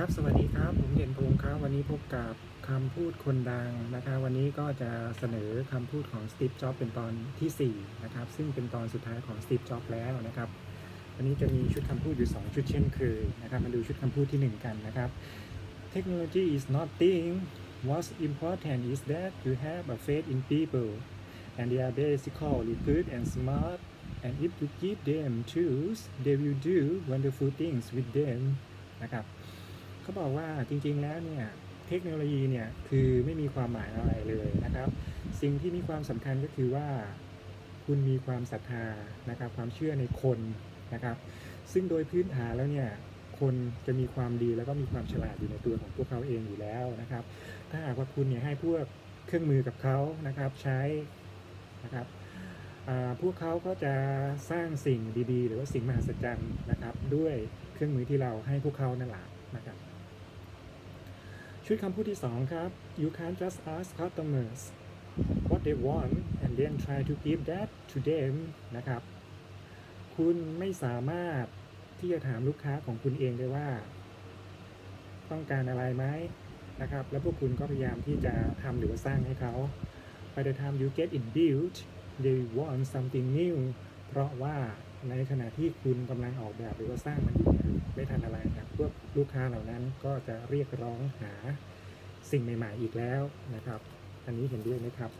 ครับ สวัสดีครับ ผมเด่นพงศ์ครับ วันนี้พบกับคำพูดคนดังนะครับ วันนี้ก็จะเสนอคำพูดของสตีฟ จ็อบเป็นตอนทีสี่4นะครับ ซึ่งเป็นตอนสุดท้ายของสตีฟ จ็อบแล้วนะครับ วันนี้จะมีชุดคำพูดอยู่ 2 ชุดเช่นเคยนะครับ มาดูชุดคำพูดทีหนึ่1 กันนะครับ Technology is not thing. what's important is that you have a faith in people and they are basically good and smart and if you give them tools they will do wonderful things with them นะครับ เขาบอกว่าจริงๆแล้วเนี่ยเทคโนโลยีเนี่ยคือไม่มีความหมายอะไรเลยนะครับ สิ่งที่มีความสำคัญก็คือว่าคุณมีความศรัทธานะครับความเชื่อในคนนะครับ ซึ่งโดยพื้นฐานแล้วเนี่ยคนจะมีความดีแล้วก็มีความฉลาดอยู่ในตัวของพวกเขาเองอยู่แล้วนะครับ ถ้าหากว่าคุณเนี่ยให้พวกเครื่องมือกับเขานะครับใช้นะครับพวกเขาก็จะสร้างสิ่งดีๆ หรือว่าสิ่งมหัศจรรย์นะครับ ด้วยเครื่องมือที่เราให้พวกเขานั่นแหละนะครับ ชุดคำพูดที่ 2 ครับ you can't just ask customers what they want and then try to give that to them นะครับ คุณไม่สามารถที่จะถามลูกค้าของคุณเองได้ว่า ต้องการอะไรไหมนะครับ แล้วพวกคุณก็พยายามที่จะทำหรือว่าสร้างให้เขา by the time you get it built they want something new เพราะว่า ในขณะที่คุณกำลังออกแบบหรือว่าสร้างมันอยู่เนี่ยไม่ทันอะไรครับพวกลูกค้าเหล่านั้นก็จะเรียกร้องหาสิ่งใหม่ๆอีกแล้วนะครับ อันนี้เห็นด้วยไหมครับ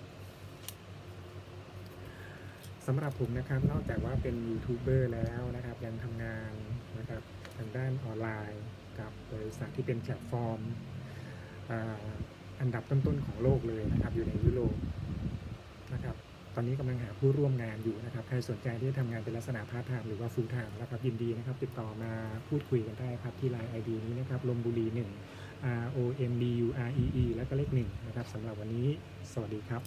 สำหรับผมนะครับนอกจากว่าเป็นยูทูบเบอร์แล้วนะครับ ยังทำงานนะครับทางด้านออนไลน์กับบริษัทที่เป็นแพลตฟอร์มอันดับต้นๆของโลกเลยนะครับ อยู่ในยุโรป อนนี้กำลังหาผู้ร่วมงานอยู่นะครับ ใครสนใจที่จะทำงานเป็นลักษณะพาร์ทไทม์หรือว่าฟูลไทม์นะครับยินดีนะครับ ติดต่อมาพูดคุยกันได้ครับที่ไลน์ไอดีนี้นะครับลมบุรี1 R O M B U R E E แล้วก็เลข1นะครับสำหรับวันนี้ สวัสดีครับ